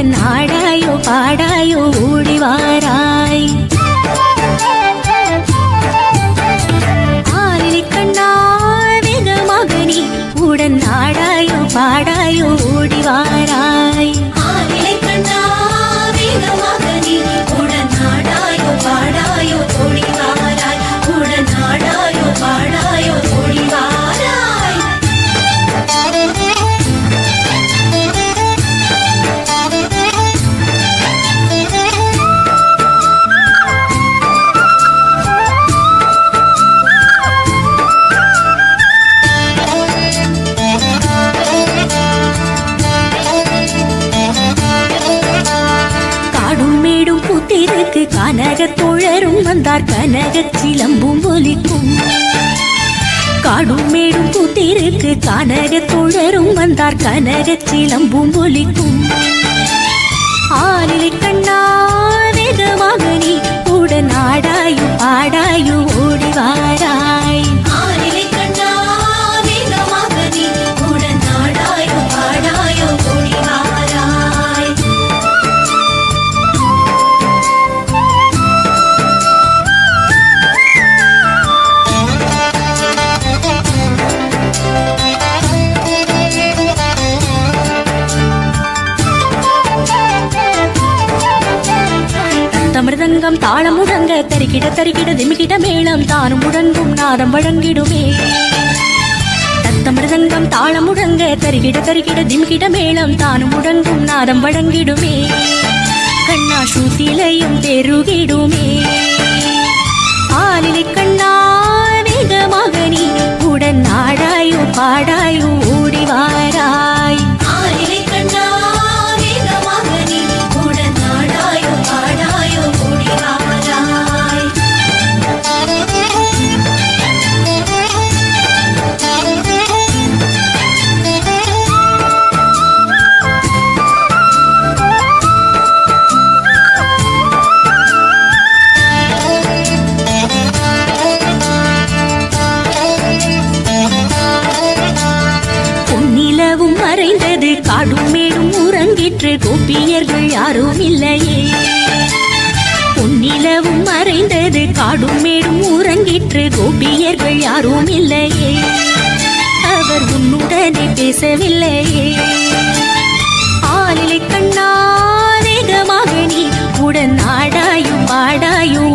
கந்தன் ஆடாயோ பாடாயோ ஓடிவாராய் ஆரிலி கண்ணா வேகமாக நீ உடன் ஆடாயோ பாடாயோ ஓடிவாராய் பூத்திருக்கு கனக தோழரும் வந்தார். கனக சிலம்பும் ஒலிக்கும். காடும் மேடும் புத்திருக்கு கனக தோழரும் வந்தார். கனக சிலம்பும் ஒலிக்கும். ஆலிலை கண்ணா வேகமாக நீ உடன் ஆடாயும் ஆடாயும் ஓடிவாரா தமிர்தங்கம் தாளம் முழங்க தரிக்கிட தரிக்கிட திமிக்கிட மேளம் தானும் முழங்கும் நாதம் வழங்கிடுமே. தத்தமிருதங்கம் தாளம் முழங்க தரிகிட தரிகிட திமிகிட மேளம் தானும் முழங்கும் நாதம் வழங்கிடுமே. கண்ணா சூத்திலையும் தெருகிடுமே மறைந்தது காடும் மேடும் உறங்கிற்று கோப்பியர்கள் யாரும் இல்லையே. பொன்னிலவும் மறைந்தது காடும் மேடும் உறங்கிற்று கோபியர்கள் யாரும் இல்லையே. அவர் உன்னுடனே பேசவில்லையே. ஆளிலை கண்ணா வேகமாக நீ உடன் ஆடாயும் பாடாயும்